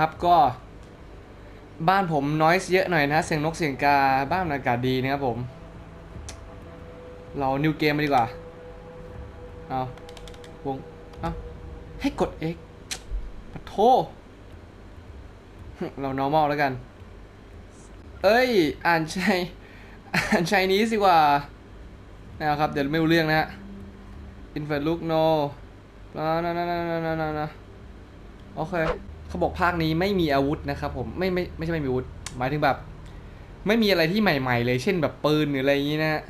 ครับก็ บ้านผมน้อยเยอะหน่อยนะเสียงนกเสียงกาบ้านอากาศดีนะครับผม เรานิวเกมมาดีกว่าเอาวงเอาให้กด X ปะโทเรา normal แล้วกัน เอ้ย อ่านชัยอ่านชัยนี้สิกว่านะครับ เดี๋ยวไม่รู้เรื่องนะฮะ invert look no นะนะนะนะนะนะนะโอเค เขาบอกภาคนี้ไม่มีอาวุธนะครับผมไม่ไม่ไม่ใช่ไม่มีอาวุธ หมายถึงแบบ ไม่มีอะไรที่ใหม่ ๆ เลย เช่นแบบปืนหรืออะไรอย่างนี้นะ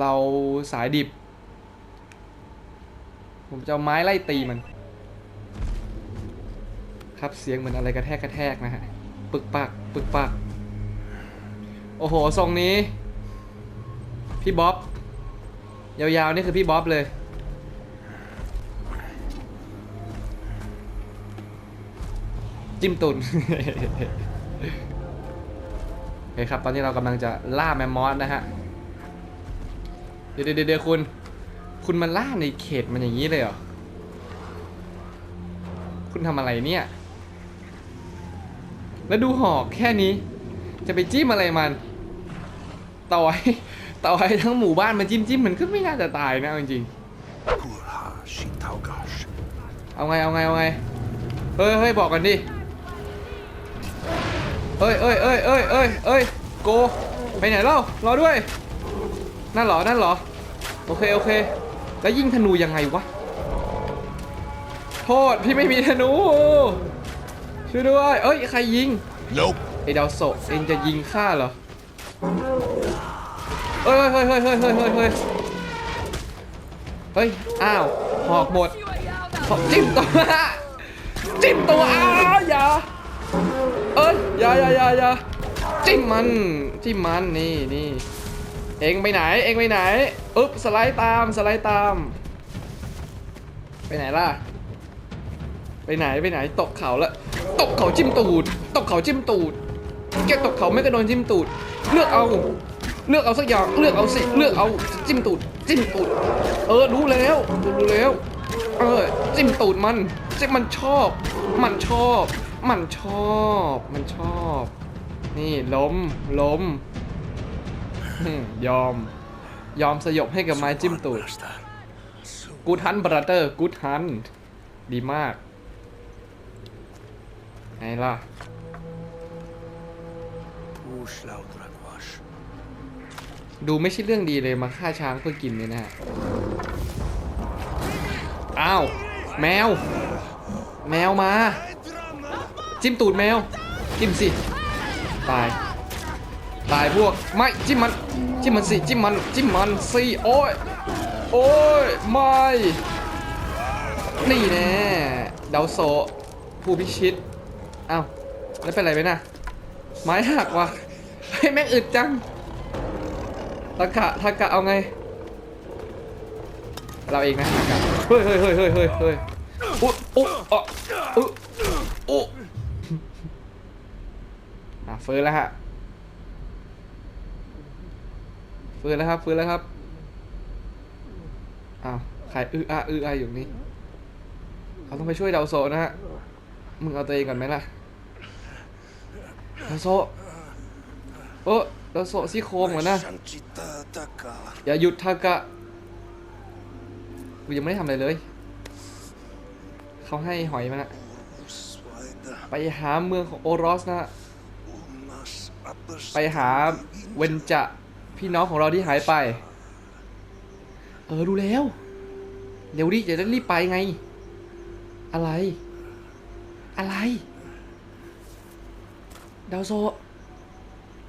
เราสายดิบ ผมจะเอาไม้ไล่ตีมัน ครับเสียงเหมือนอะไรกระแทกกระแทกนะฮะปึกปักปึกปัก โอ้โหทรงนี้ พี่บ๊อบยาวๆนี่คือพี่บ๊อบเลย จิ้มตุน โอเคครับ ตอนนี้เรากำลังจะล่าแมมมอสนะฮะ เดี๋ยวเดี๋ยวคุณ คุณมาล่าในเขตมันอย่างนี้เลยเหรอ คุณทำอะไรเนี่ย แล้วดูหอกแค่นี้ จะไปจิ้มอะไรมัน ต่อให้ต่อให้ทั้งหมู่บ้านมาจิ้มจิ้มมันก็ไม่น่าจะตายนะจริงเอาไงเอาไงเอาไง เฮ้ยเฮ้ยบอกกันดิ เอ้ยเอ้ยเอ้ยเอ้ยเอ้ยเอ้ยโกไปไหนเล่ารอด้วยนั่นเหรอนั่นเหรอโอเคโอเค แล้วยิงธนูยังไงวะโทษพี่ไม่มีธนูช่วยด้วยเอ้ยใครยิง Nope. ไอ้ดาวโศกเองจะยิงข้าเหรอเฮ้ยเฮ้ยเฮ้ยเฮ้ยเฮ้ยเฮ้ยเฮ้ยเฮ้ยอ้าวหอกหมดหอกจิ้มตัวจิ้มตัวอ้าวอย่าเอ้ ยอย่าอย่าอย่าอย่าจิ้มมันจิ้มมันนี่นี่เองไปไหนเองไปไหนอึ๊บสไลด์ตามสไลด์ตาม ไปไหนล่ะ ไปไหนไปไหนตกเขาละตกเขาจิ้มตูด ตกเขาจิ้มตูดแกตกเขาไม่กระโดนจิ้มตูด เลือกเอา เลือกเอาสักอย่างเลือกเอาสิเลือกเอาจิ้มตูดจิ้มตูด เออรู้แล้วรู้แล้ว เออจิ้มตูดมัน มมันชอบ มันชอบ มันชอบ มันชอบ นี่ล้ม ล้ม ยอม ยอมสยบให้กับไม้จิ้มตูด กูทันบราเตอร์ กูทัน ดีมาก ไงล่ะดูไม่ใช่เรื่องดีเลยมาฆ่าช้างเพื่อกินเนี่ยนะอ้าว แมว แมวมา จิ้มตูดแมว จิ้มสิ ตาย ตายพวก ไม่ จิ้มมัน จิ้มมันสิ จิ้มมัน จิ้มมันสิ โอ้ย โอ้ย ไม่ นี่แน่เดาโซ ผู้พิชิตอ้าวแล้วเป็นไรไปน่ะไม้หักว่ะให้ยแม่งอึดจังทากกะทากกะเอาไง เราเองนะทากะ เฮ้ยเฮ้ยเฮ้ยเฮ้ยเฮ้ยเฮ้ยอุ๊อุ๊อ๊ะอุ๊อุ๊อะฟื้นแล้วฮะฟื้นแล้วครับฟื้นแล้วครับอ้าวใครอื้ออาอื้ออาอยู่นี่เขาต้องไปช่วยดาวโซนะฮะมึงเอาตัวเองก่อนไหมล่ะดาวโซโอ้ดาวโซซี่โครงเหมือนนะอย่าหยุดทากะ กูยังไม่ได้ทำอะไรเลย เขาให้หอยมานะไปหาเมืองของโอรสนะ ไปหาเวนจะพี่น้องของเราที่หายไป เออ ดูแล้ว เร็วดิจะได้รีบไปไง อะไร อะไร ดาวโซ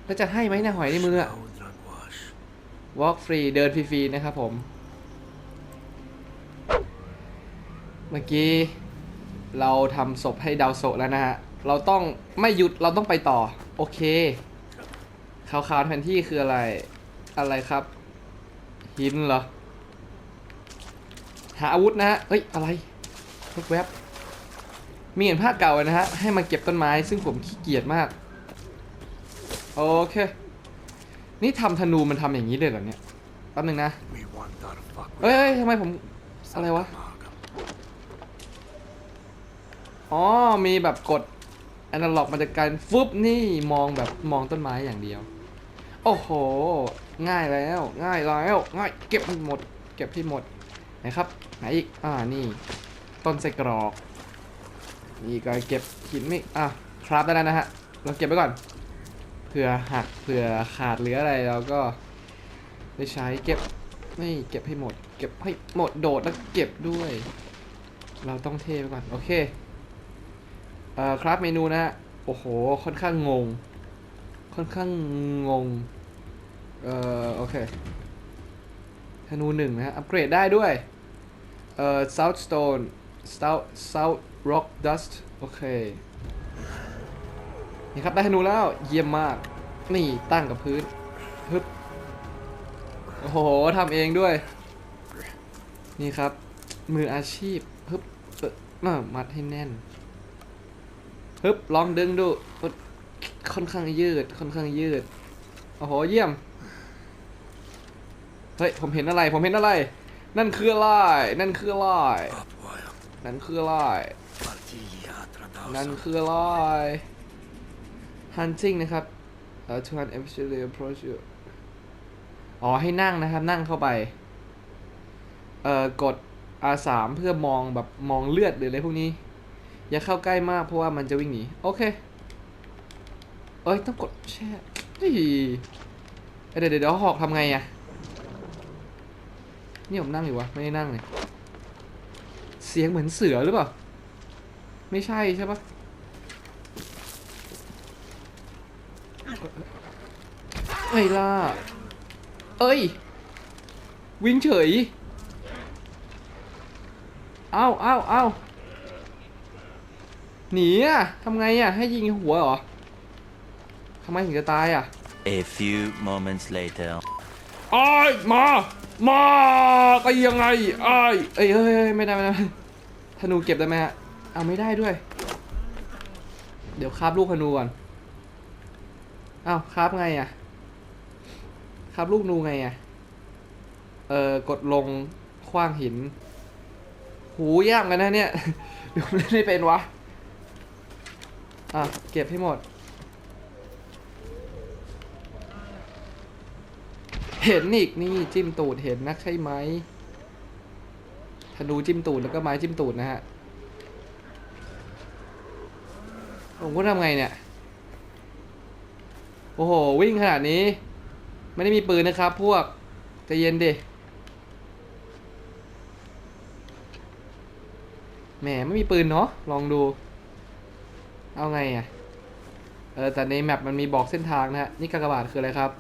แล้วจะให้ไหมนะหอยในมืออะ Uslaudragvash. Walk free เดินฟรีๆนะครับผม เมื่อกี้เราทำศพให้ดาวโซะแล้วนะฮะ เราต้องไม่หยุดเราต้องไปต่อ โอเคขาวๆแผนที่คืออะไร อะไรครับ หินเหรอ หาอาวุธนะฮะเฮ้ย อะไรแวบๆมีเห็นภาคเก่านะฮะ ให้มาเก็บต้นไม้ ซึ่งผมขี้เกียจมาก โอเค นี่ทำธนูมันทำอย่างนี้เลยเหรอเนี่ย แป๊บนึงนะ We want our fuck เอ้ยเอ้ยทำไมผม อะไรวะ อ๋อ มีแบบกดแอนาล็อกมันจะการฟึบนี่มองแบบมองต้นไม้อย่างเดียว โอ้โห ง่ายแล้ว ง่ายแล้ว ง่ายเก็บให้หมด เก็บให้หมดไหนครับ ไหนอีก อ่า นี่ ต้นไส้กรอก นี่ก็เก็บหินไม่อะครับได้แล้วนะฮะ เราเก็บไว้ก่อน เผื่อหัก เผื่อขาดหลืออะไรเราก็ได้ใช้เก็บนี่เก็บให้หมด เก็บให้หมดโดดแล้วเก็บด้วย เราต้องเทไปก่อน โอเค อ่อครับเมนูนะฮะโอ้โห ค่อนข้างงง ค่อนข้างงง เอ่อ โอเคธนูหนึ่งนะฮะอัปเกรดได้ด้วย เอ่อ South Stone South South Rock Dust โอเค นี่ครับ ได้ธนูแล้ว เยี่ยมมาก นี่ตั้งกับพื้น ฮึบ โอ้โหทำเองด้วย นี่ครับ มืออาชีพ ฮึบเออมามัดให้แน่น ฮึบลองดึงดู ค่อนข้างยืด ค่อนข้างยืด โอ้โห เยี่ยม เฮ้ย ผมเห็นอะไร ผมเห็นอะไร นั่นคืออะไร นั่นคืออะไร นั่นคืออะไร นั่นคืออะไร hunting นะครับเอ่อ to hunt eventually approach you อ๋อ ให้นั่งนะครับ นั่งเข้าไป เอ่อ กด R3 เพื่อมองแบบมองเลือดหรืออะไรพวกนี้ อย่าเข้าใกล้มากเพราะว่ามันจะวิ่งหนีโอเคเอ้ยต้องกดแช่เฮ้ยเดี๋ยวเดี๋ยวเดี๋ยวหอกทำไงอะนี่ผมนั่งอยู่วะไม่ได้นั่งเลยเสียงเหมือนเสือหรือเปล่าไม่ใช่ใช่ปะไอ้ล่ะเอ้ย วิ่งเฉย เอ้าเอ้าเอา หนีอะทำไงอะ ให้ยิงหัวเหรอทำไมถึงจะตายอะ A few moments later. ไอ้ายมา มาก็ยังไงไอ้ายเอ้ยเฮ้ยเฮ้ยไม่ได้ไม่ได้ธนูเก็บได้ไหมฮะเอาไม่ได้ด้วย เดี๋ยวคาบลูกธนูก่อนอ้าวคาบไงอะคาบลูกธนูไงอะเอ่อกดลงคว้างหิน หูยากเหมือนกันนะเนี่ย เดี๋ยวเล่นไม่เป็นวะ อะ เก็บให้หมด เห็นอีกนี่จิ้มตูดเห็นนะใช่ไหมธนูจิ้มตูดแล้วก็ไม้จิ้มตูดนะฮะ ผมก็ทำไงเนี่ย โอ้โห วิ่งขนาดนี้ ไม่ได้มีปืนนะครับพวกใจเย็นดิแหมไม่มีปืนเนาะลองดู เอาไงอะ เออ แต่ในแมปมันมีบอกเส้นทางนะฮะ นี่กากบาทคืออะไรครับ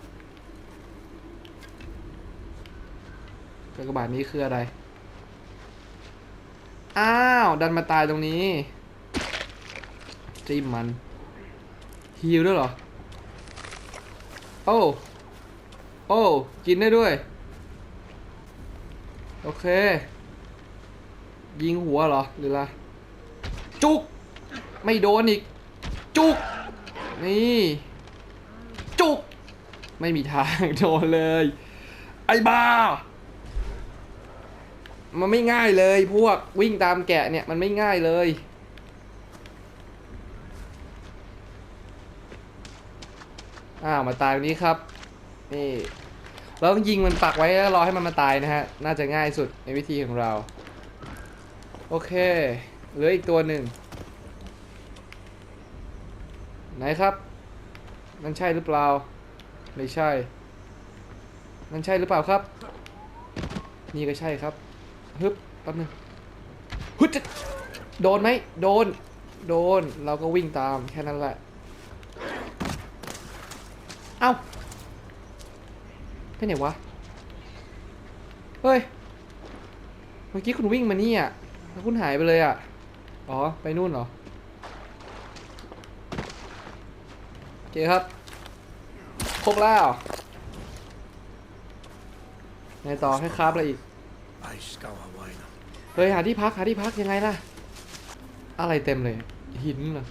กากบาทนี้คืออะไร อ้าว ดันมาตายตรงนี้จิ้มมันฮิวด้วยเหรอ โอ้ โอ้ กินได้ด้วย โอเค ยิงหัวเหรอ หรืออะไรจุก ไม่โดนอีก จุก นี่ จุก ไม่มีทางโดนเลย ไอ้บ้า มันไม่ง่ายเลยพวกวิ่งตามแกะเนี่ย มันไม่ง่ายเลยอ้าวมาตายตรงนี้ครับ นี่เราต้องยิงมันปักไว้แล้วรอให้มันมาตายนะฮะ น่าจะง่ายสุดในวิธีของเรา โอเค เหลืออีกตัวหนึ่ง ไหนครับมันใช่หรือเปล่า ไม่ใช่มันใช่หรือเปล่าครับ นี่ก็ใช่ครับ ฮึบแป๊บนึงฮึดจะโดนไหม โดน โดน เราก็วิ่งตามแค่นั้นแหละ เอ้าไปไหนวะ เฮ้ย เมื่อกี้คุณวิ่งมานี่อะแล้วคุณหายไปเลยอะ อ๋อ ไปนู่นเหรอ โอ เคครับครบแล้วไงต่อให้คราบอะไรอีก เฮ้ยหาที่พักหาที่พักยังไงล่ะ อะไรเต็มเลย หินเหรอ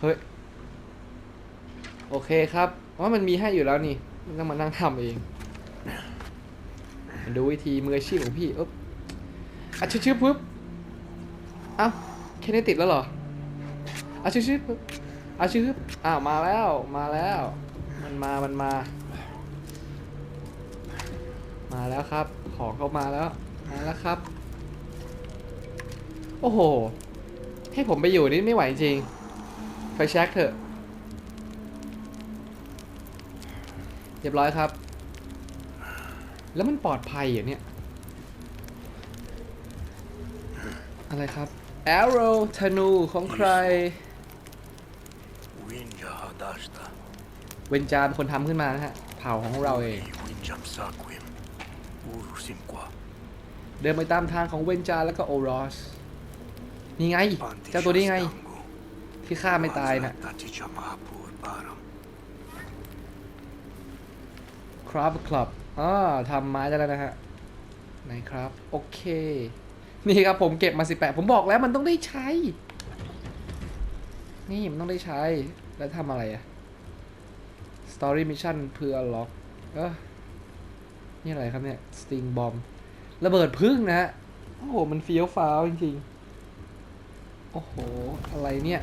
เฮ้ย โอเคครับว่ามันมีให้อยู่แล้วนี่มันต้องมานั่งทำเอง ดูวิธีมืออาชีพของพี่อ๊บอะชึบชึบปึ๊บเอ้าแค่นี้ติดแล้วเหรออาชิชิบ อาชิบอ้าวมาแล้วมาแล้ว มันมามันมา มาแล้วครับ ของเข้ามาแล้วมาแล้วครับ โอ้โห ให้ผมไปอยู่นี่ไม่ไหวจริงไปเช็คเถอะเรียบร้อยครับ แล้วมันปลอดภัยเหรอเนี่ย อะไรครับ arrow ธนูของใคร Winja hadasta. เวนจาเป็นคนทำขึ้นมานะฮะ เผ่าของเราเองเดินไปตามทางของเวนจาแล้วก็โอรสนี่ไง เจ้าตัวนี้ไง ที่ฆ่าไม่ตายนะครับคลับอ่าทำไม้ได้แล้วนะฮะไหนครับ โอเค นี่ครับผมเก็บมา 18 ผมบอกแล้วมันต้องได้ใช้ นี่มันต้องได้ใช้ แล้วทำอะไรอะ Story Mission เพื่อล็อกเออนี่อะไรครับเนี่ย Sting Bomb ระเบิดพึ่งนะฮะโอ้โห มันเฟี้ยวฟ้าวจริงๆ โอ้โห อะไรเนี่ย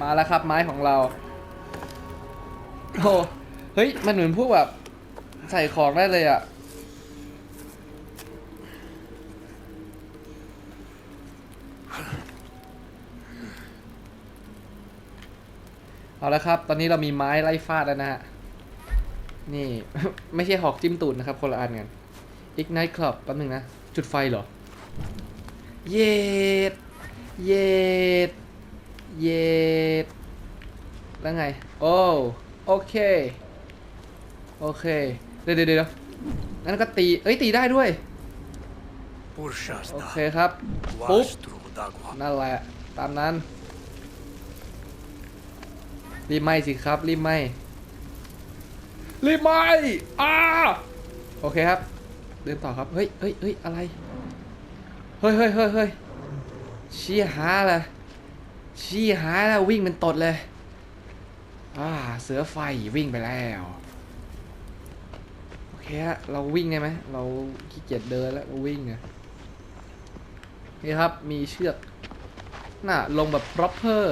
มาแล้วครับไม้ของเรา โอ้เฮ้ย มันเหมือนพวกแบบ ใส่ของได้เลยอะ่ะ เอาละครับ ตอนนี้เรามีไม้ไล่ฟาดแล้วนะฮะ นี่ ไม่ใช่หอกจิ้มตูดนะครับ คนละอันกัน Ignite Club แป๊บนึงนะ จุดไฟเหรอ เย็ด เย็ด เย็ด แล้วไง โอ้โอเค โอเค เดี๋ยวเดี๋ยวเดี๋ยวงั้นก็ตี เอ้ย ตีได้ด้วย โอ Urshasta. เคครับ ปุ๊บ Wastru dagwa. นั่นแหละ ตามนั้น รีบไหมสิครับ รีบไหมรีบไหมอ่าโอเคครับ เดินต่อครับ เฮ้ยเฮ้ยเฮ้ยอะไร เฮ้ยเฮ้ยเฮ้ยเฮ้ยชี้หาเลยชี้หาแล้ววิ่งเป็นตดเลย อ่า เสือไฟวิ่งไปแล้ว โอเคฮะ เราวิ่งได้ไหม เราขี้เกียจเดินแล้วเราวิ่งไงนี่ครับ มีเชือก น่ะ ลงแบบ proper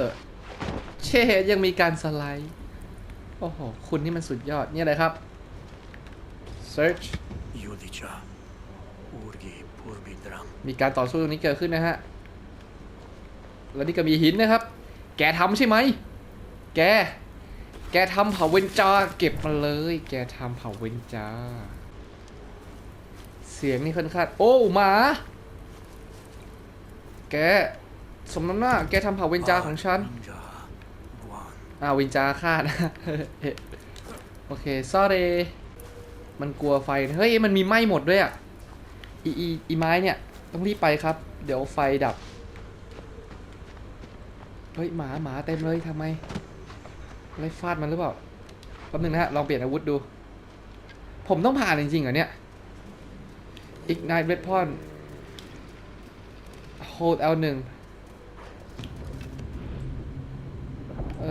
เช่ยังมีการสไลด์ โอ้โห คุณนี่มันสุดยอด นี่อะไรครับ search Judica. Urgi purbidram. มีการต่อสู้ตรงนี้เกิดขึ้นนะฮะ แล้วนี่ก็มีหินนะครับ แกทำใช่ไหม แก แกทำเผาเวนจา เก็บมาเลย แกทำเผาเวนจา เสียงนี่ค่อนข้างโอ้หมา แก สมน้ำหน้า แกทำเผาเวนจาของฉัน Winja. Guan. อ้าววินจาฆ่านะโอเค sorry มันกลัวไฟ เฮ้ย มันมีไหม้หมดด้วยอะ อีอีอีไม้เนี่ย ต้องรีบไปครับ เดี๋ยวไฟดับ เฮ้ย หมาหมาเต็มเลยทำไมอะไรฟาดมันหรือเปล่า แป๊บนึงนะฮะ ลองเปลี่ยนอาวุธดู ผมต้องผ่านจริงๆเหรอเนี่ย ignite weapon hold L 1เออ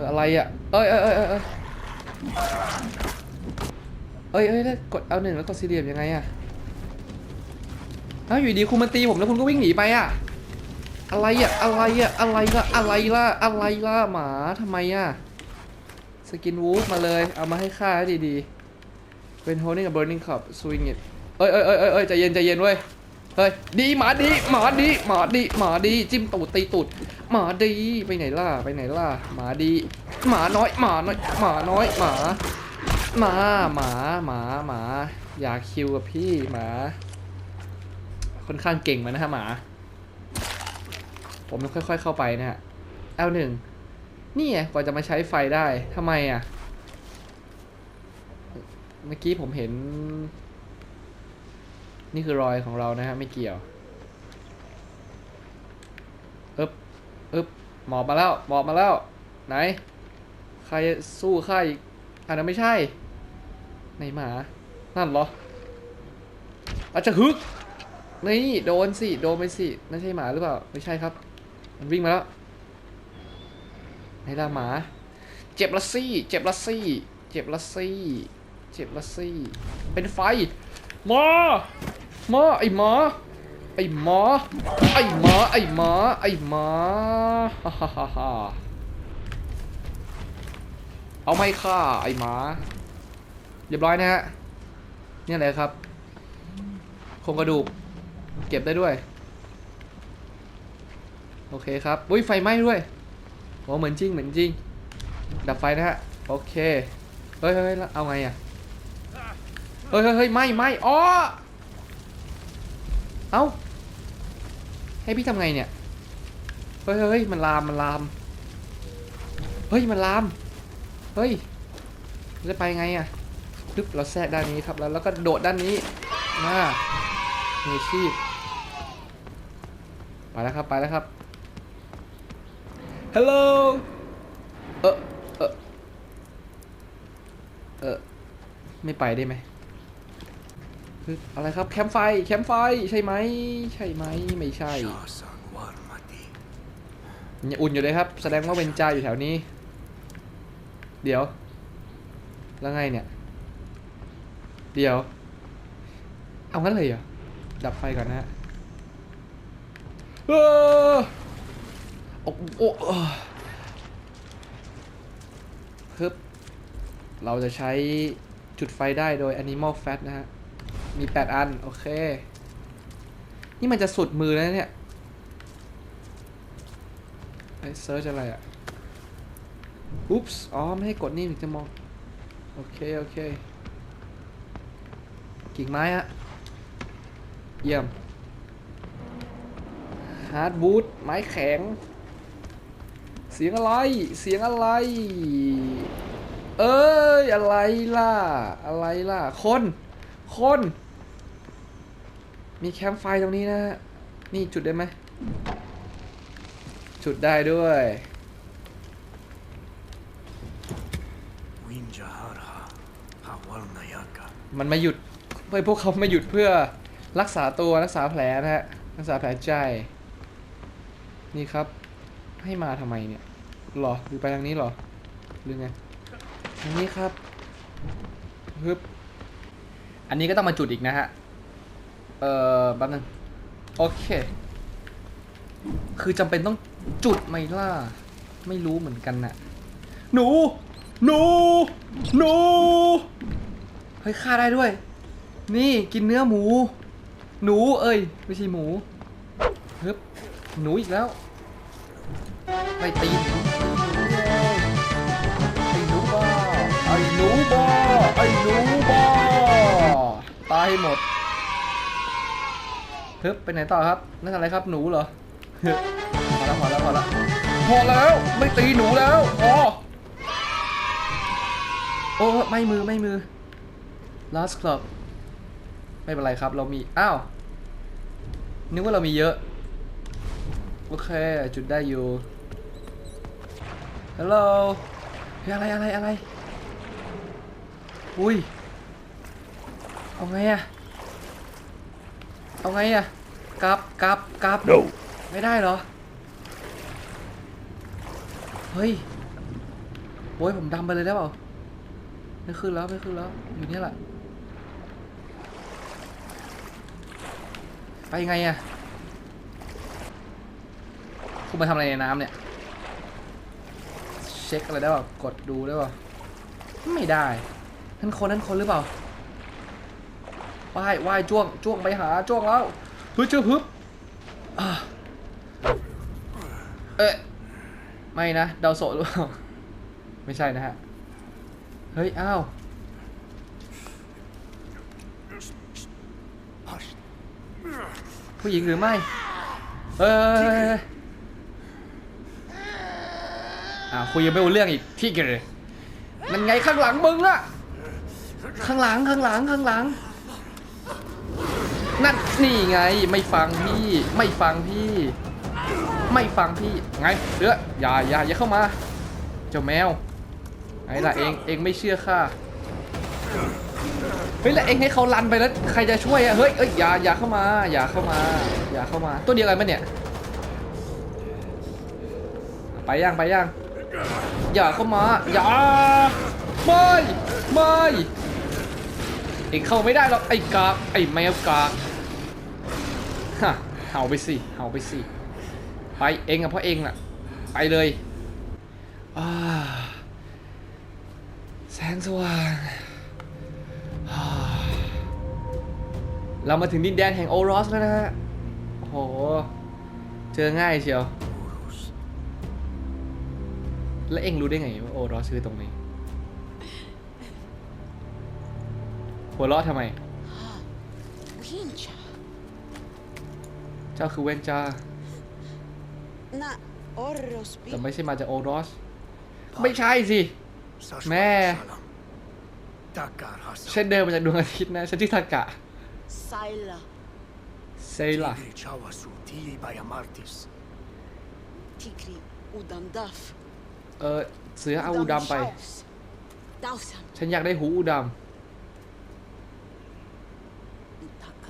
อะไรอะ เอ้ยเอ้ยเอ้ยเอ้ยเอ้ยเอ้ยเอ้ยแล้วกด L 1แล้วกดสี่เหลี่ยมยังไงอะเอ้าอยู่ดีคุณมาตีผมแล้วคุณก็วิ่งหนีไปอะ อะไรอะ อะไรอะ อะไรล่ะ อะไรล่ะ อะไรล่ะ หมาทำไมอะ สกินวูฟมาเลย เอามาให้ฆ่าให้ดีๆเป็น holding a burning cup swing it เอ้ยเอ้ยเอ้ยเอ้ยเอ้ยใจเย็นใจเย็นเว้ย เฮ้ยดีหมาดีหมาดีหมาดีหมาดีจิ้มตูดตีตูดหมาดีไปไหนล่ะไปไหนล่ะหมาดีหมาน้อยหมาน้อยหมาน้อยหมาหมาหมาหมาหมาอยากคิวกับพี่หมาค่อนข้างเก่งมานะฮะหมา ผมค่อยๆเข้าไปนะฮะ L1 นี่ไงกว่าจะมาใช้ไฟได้ทำไมอะเมื่อกี้ผมเห็น นี่คือรอยของเรานะฮะไม่เกี่ยวอึบอึบหมอบมาแล้วหมอบมาแล้ว ไหน ใครสู้ข้าอีกอันนั้นไม่ใช่ไหนหมา นั่นเหรอ อาจจะฮึก นี่โดนสิ โดนไปสิ นั่นใช่หมาหรือเปล่า ไม่ใช่ครับ มันวิ่งมาแล้วไหนล่ะหมา เจ็บละซี่ เจ็บละซี่ เจ็บละซี่ เจ็บละซี่ เป็นไฟหมา หมาไอหมาไอ้หมอไอ้หมอไอ้หมอไอ้หมอฮ่าฮ่าฮ่าฮ่าเอาไม่ฆ่าไอ้หมา เรียบร้อยนะฮะนี่ยเลยครับโครงกระดูก เก็บได้ด้วย โอเคครับอุ้ยไฟไหม้ด้วยโอ้เหมือนจริงเหมือนจริง ดับไฟนะฮะโอเคเฮ้ยเฮ้ยแล้วเอาไงอะเฮ้ยเฮ้ยเฮ้ยไม้ไม้อ๋อ เอ้า ให้พี่ทำไงเนี่ย เฮ้ยเฮ้ยมันลาม มันลาม เฮ้ย มันลาม เฮ้ย จะไปไงอะปึ๊บเราแทรกด้านนี้ครับ แล้วแล้วก็โดดด้านนี้ มามีอชีพ ไปแล้วครับ ไปแล้วครับ ฮัลโหล เออเออเออไม่ไปได้ไหม ปึ๊บอะไรครับแคมป์ไฟแคมป์ไฟใช่ไหมใช่ไหมไม่ใช่ยังอุ่นอยู่เลยครับ แสดงว่าเวนจาอยู่แถวนี้ เดี๋ยว แล้วไงเนี่ย เดี๋ยว เอางั้นเลยเหรอ ดับไฟก่อนนะฮะเออโอ้โอ้ฮึบเราจะใช้จุดไฟได้โดย Animal Fat นะฮะ มี8อัน โอเค นี่มันจะสุดมือแล้วเนี่ย ไอเซิร์ชอะไรอะอุ๊ปส์อ๋อ ไม่ให้กดนี่ถึงจะมอง โอเค โอเค กิ่งไม้ฮะเยี่ยมฮาร์ดวูดไม้แข็ง เสียงอะไร เสียงอะไร เอ้ย อะไรล่ะ อะไรล่ะ คน คน มีแคมป์ไฟตรงนี้นะฮะนี่จุดได้ไหม จุดได้ด้วยมันม่หยุดเพื่อพวกเขาไม่หยุดเพื่อรักษาตัวรักษาแผลนะฮะ รักษาแผลใจ นี่ครับ ให้มาทำไมเนี่ยหรอหรือไปทางนี้หรอ หรือไงทางนี้ครับฮึบอันนี้ก็ต้องมาจุดอีกนะฮะ เอ่อแป๊บนึงโอเค คือจำเป็นต้องจุดไหมล่ะ ไม่รู้เหมือนกันน่ะ หนู หนู หนู เฮ้ยฆ่าได้ด้วย นี่กินเนื้อหมู หนู เอ้ย ไม่ใช่หมูฮึบหนูอีกแล้วไปตีหนูไอ้หนูบ้าไอ้หนูบ้าไอ้หนูบ้าตายให้หมด ฮึบไปไหนต่อครับนั่นอะไรครับหนูเหรอพอแล้วพอแล้วพอแล้วพอแล้วไม่ตีหนูแล้วพอโอ้ไม่มือไม่มือ last club ไม่เป็นไรครับเรามีอ้าวนึกว่าเรามีเยอะโอเคจุดได้อยู่ฮัลโหลเฮ้ยอะไรอะไรอะไรอุ้ยเอาไงอะ เอาไงอะกลับกลับกลับ No. ไม่ได้เหรอ เฮ้ยโอ้ยผมดำไปเลยได้เปล่า ไม่ขึ้นแล้วไม่ขึ้นแล้ว อยู่นี่แหละ ไปไงอะคุณมาทำอะไรในน้ำเนี่ย เช็คอะไรได้เปล่ากดดูได้เปล่า ไม่ได้ นั่นคนนั่นคนหรือเปล่า ว่ายว่ายจ้วงจ้วงไปหาจ้วงแล้วเฮ้ยเจอฮึบอะเอ๊ะไม่นะเดาโสดหรือเปล่าไม่ใช่นะฮะ เฮ้ย อ้าวผู้หญิงหรือไม่ เอ้ยอ่าคุยยังไม่รู้เรื่องอีกพี่เกยมันไงข้างหลังมึงล่ะข้างหลังข้างหลังข้างหลัง นั่นนี่ไง ไม่ฟังพี่ ไม่ฟังพี่ ไม่ฟังพี่ ไงเดืออย่าอย่าอย่าเข้ามา เจ้าแมว ไงล่ะเองเองไม่เชื่อข้าเฮ้ยแล้วเองให้เขาลันไปแล้วใครจะช่วยอะเฮ้ยเอ้ยอย่าอย่าเข้ามา อย่าเข้ามา อย่าเข้ามา ตัวเดียวกันปะเนี่ย ไปย่างไปย่างอย่าเข้ามา อย่า ไม่ ไม่ เองเข้าไม่ได้หรอกไอ้กากไอ้แมวกาก ฮะเห่าไปสิเห่าไปสิไปเองอะเพราะเองน่ะ ไปเลยแสงสว่างเรามาถึงดินแดนแห่งโอรสแล้วนะฮะโอ้โหเจอง่ายเชียว แล้วเองรู้ได้ไงว่าโอรสคือตรงนี้ หัวเราะทำไม เจ้าคือเวนจา Na orrospi. แต่ไม่ใช่มาจากโอรส ไม่ใช่สิ Sashwat Meh. Salam. Takar Hassan. ฉันเดินมาจากดวงอาทิตย์นะฉันชื่อทากะ Saila. เซล่า Tigri Chawasu Tili Bayamartis. Tigri udandaf. เออเสือเอาอูดำไป Shaus. Dausan. ฉันอยากได้หูอูด Utakar.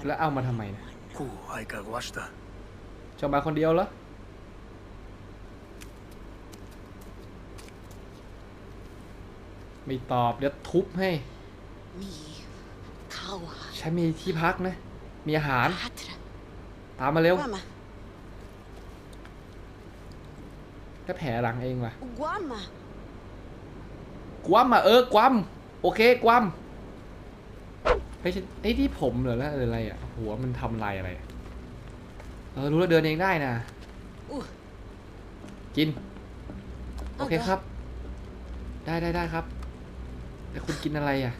ำแล้วเอามาทำไมเนะ Ku Aika Gwashta. จะมาคนเดียวเหรอไม่ตอบเดี๋ยวทุบให้ Mi. Kawa. ฉันมีที่พักนะ มีอาหาร Hatra. ตามมาเร็ว Guama. ถ้าแผลหลังเองว่ะ Guama. กวัมอะเออกวัมโอเคกวัมไอ้ยฉันไอ้ที่ผมเหรอแล้วอะไรอะหัวมันทำลายอะไรอะเออรู้แล้วเดินเองได้นะ Uh. กิน โอเคเอาเหรอครับ ได้ได้ได้ครับ แต่คุณกินอะไรอะ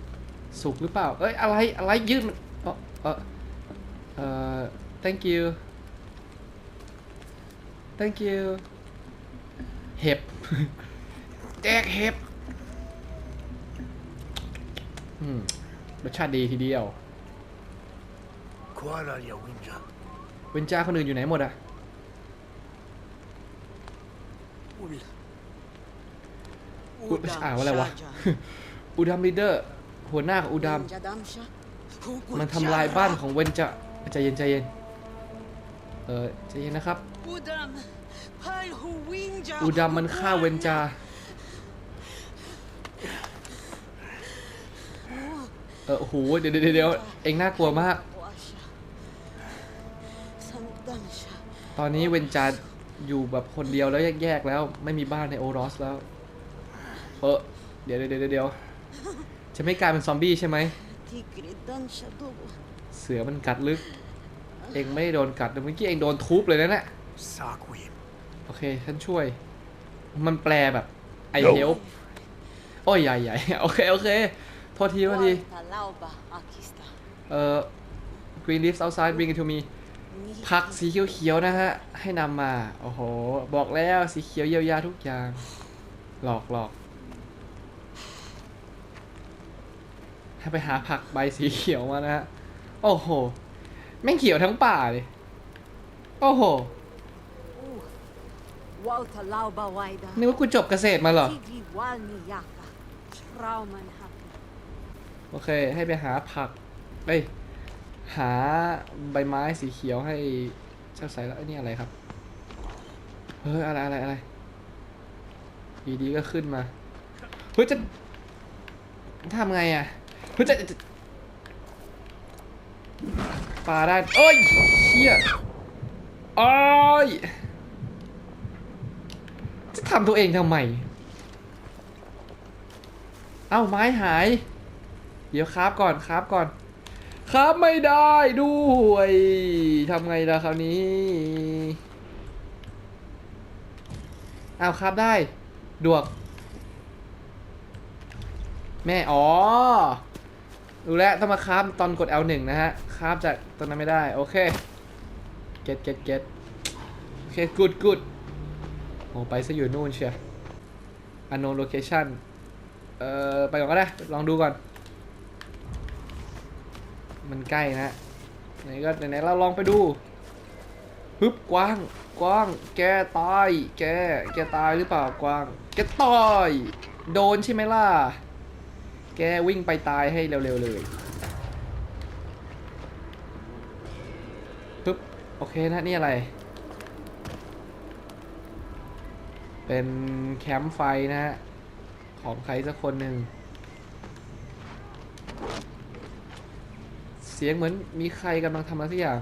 สุกหรือเปล่า เอ้ยอะไรอะไรยืดมันเออเออเออ thank you thank you เห็บแจกเห็บอืมรสชาติดีทีเดียว Kuala Ya Winja. เวนจ้าคนอื่นอยู่ไหนหมดอะ Ul. อุดอ่านว่าอะไรวะอูดัมลีเดอร์ หัวหน้าของอูดัม Winja damsha. มันทำลายบ้านของเวนจะใจเย็นใจเย็น เออใจเย็นนะครับ Udam. Pal hu winja. อูดัมมันฆ่าเวนจาเออโอ้โหเดี๋ยวเดี๋ยวเดี๋ยวเองน่ากลัวมาก ตอนนี้เวนจาอยู่แบบคนเดียวแล้วแยกๆแล้วไม่มีบ้านในโอรสแล้ว เออเดี๋ยวเดี๋ยวเดี๋ยวเดี๋ยวจะไม่กลายเป็นซอมบี้ใช่ไหม Tigri dansha dobu. เสือมันกัดลึก เองไม่ได้โดนกัดแต่เมื่อกี้เองโดนทุบเลยนะเนี่ย Sakwim. โอเคฉันช่วย มันแปลแบบ I help โอ้ยใหญ่ใหญ่โอเคโอเคโทษทีโทษที Guarda l'alba akista. เอ่อ green leaves outside bring it to me ผักสีเขียวๆนะฮะ ให้นำมา โอ้โห บอกแล้วสีเขียวเยียวยาทุกอย่าง หลอกหลอกให้ไปหาผักใบสีเขียวมานะฮะ โอ้โห แม่งเขียวทั้งป่าเลย โอ้โห Walta l'alba waida. นึกว่ากูจบเกษตรมาเหรอ Tigri walni yaka. Trauman happy. โอเค ให้ไปหาผักเอ้ย หาใบไม้สีเขียวให้เจ้าสายแล้วนี่อะไรครับ เฮ้ยอะไรอะไรอะไรดีดีๆก็ขึ้นมา เฮ้ยจะทำไงอะ เฮ้ยจะจะปาได้เอ้ยเชี่ยโอ้ยจะทำตัวเองทำไม เอ้าไม้หาย เดี๋ยวคราฟก่อนคราฟก่อน คราฟไม่ได้ด้วยทำไงล่ะคราวนี้เอาคราฟได้ ดวก แม่ อ๋อรู้แล้วต้องมาคราฟตอนกด L1 นะฮะคราฟจากตอนนั้นไม่ได้ โอเค เก็ตเก็ตเก็ตโอเคกูดกูดโอ้ไปซะอยู่นู่นเชียว unknown location เอ่อ ไปก่อนก็ได้ ลองดูก่อน มันใกล้นะไหนก็ไหนๆเราลองไปดูฮึบกว้างกว้าง แกตายแกแกตายหรือเปล่ากว้าง แกตายโดนใช่ไหมล่ะ แกวิ่งไปตายให้เร็วๆเลยปึ๊บโอเคนะนี่อะไร เป็นแคมป์ไฟนะฮะของใครสักคนหนึ่ง เสียงเหมือนมีใครกำลังทำอะไรสักอย่าง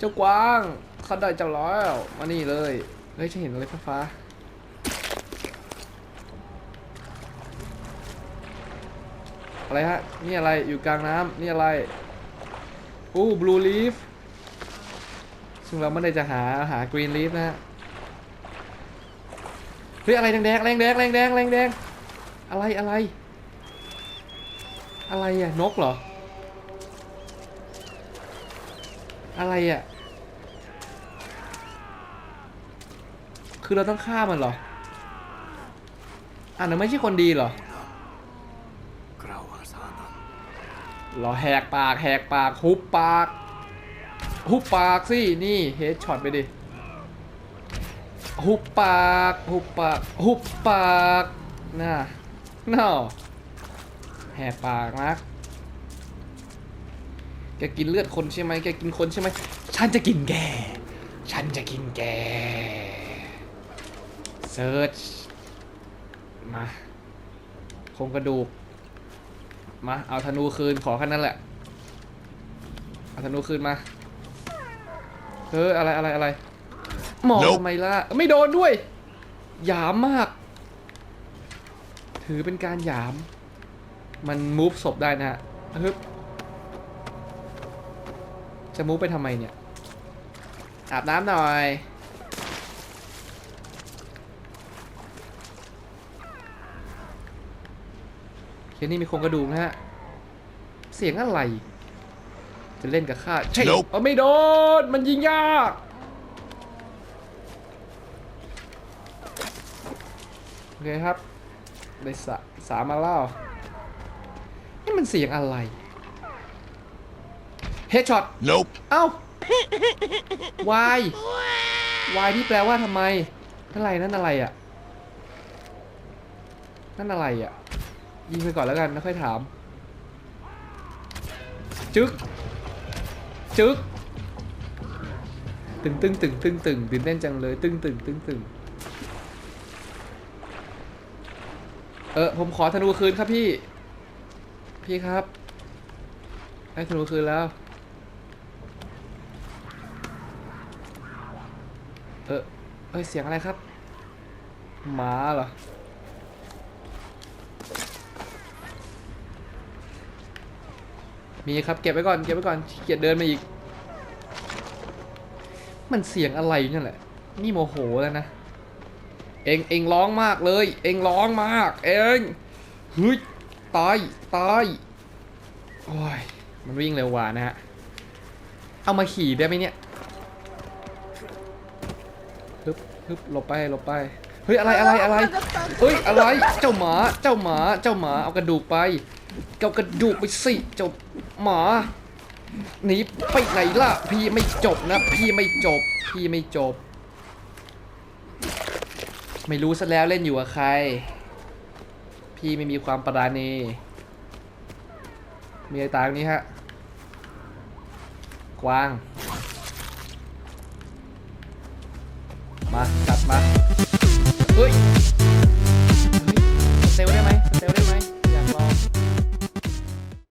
จจ้ากวางข้าได้เจ้าแล้วมานี่เลย เฮ้ยฉันเห็นอะไรฟ้าๆอะไรฮะ นี่อะไร อยู่กลางน้ำนี่อะไร อู้บลูลีฟ ซึ่งเราไม่ได้จะหาหากรีนลีฟนะฮะ เฮ้ยอะไรแดงแรงแดงแรงแดงแรงแดงอะไรอะไร อะไรอะ นกเหรอ อะไรอะ คือเราต้องฆ่ามันเหรอ อะนั่นไม่ใช่คนดีเหรอเรอแหกปากแหกปากหุบปากหุบปากสิ นี่เฮดช็อตไปดิ หุบปากหุบปากหุบปากน่าน่าแหกปากนะ แกกินเลือดคนใช่ไหมแกกินคนใช่ไหมฉันจะกินแก ฉันจะกินแกเซิร์ชมาโครงกระดูก มา เอาธนูคืนขอแค่นั้นแหละ เอาธนูคืนมา เฮ้ยอะไรอะไรอะไร หมอ Nope ทำไมล่ะ ไม่โดนด้วย หยามมาก ถือเป็นการหยาม มันมูฟศพได้นะฮะฮึบ จะมูฟไปทำไมเนี่ย อาบน้ำหน่อยเคนนี่มีโครงกระดูกนะฮะ เสียงอะไร จะเล่นกับข้าใช่ Nope เอาไม่โดน มันยิงยาก โอเคครับ ได้สะสามมาแล้วนี่มันเสียงอะไร เฮดช็อต Nope. เอ้าวายวายที่แปลว่าทำไมนั่นอะไรนั่นอะไรอะ นั่นอะไรอะ ยิงไปก่อนแล้วกันแล้วค่อยถาม จึ๊ก จึ๊ก ตึงตึงตึงตึงตึงตื่นเต้นจังเลย ตึงตึงตึงตึงเออผมขอธนูคืนครับพี่ พี่ครับ ให้ธนูคืนแล้ว เออ เอ้ยเสียงอะไรครับ หมาเหรอ มีครับเก็บไว้ก่อนเก็บไว้ก่อนเกียจเดินมาอีก มันเสียงอะไรอยู่นั่นแหละ นี่โมโหแล้วนะ เองเองร้องมากเลย เองร้องมาก เองเฮ้ยตายตายโอ้ยมันวิ่งเร็วกว่านะฮะ เอามาขี่ได้ไหมเนี่ย ฮึบหลบไปหลบไป เฮ้ยอะไรอะไรอะไรเฮ้ยอะไรเจ้าหมาเจ้าหมาเจ้าหมาเอากระดูกไปเอากระดูกไปสิเจ้าหมาหนีไปไหนล่ะ พี่ไม่จบนะ พี่ไม่จบ พี่ไม่จบ ไม่รู้ซะแล้วเล่นอยู่กับใคร พี่ไม่มีความปราณีมีอะไรตางนี้ฮะกวาง Mata.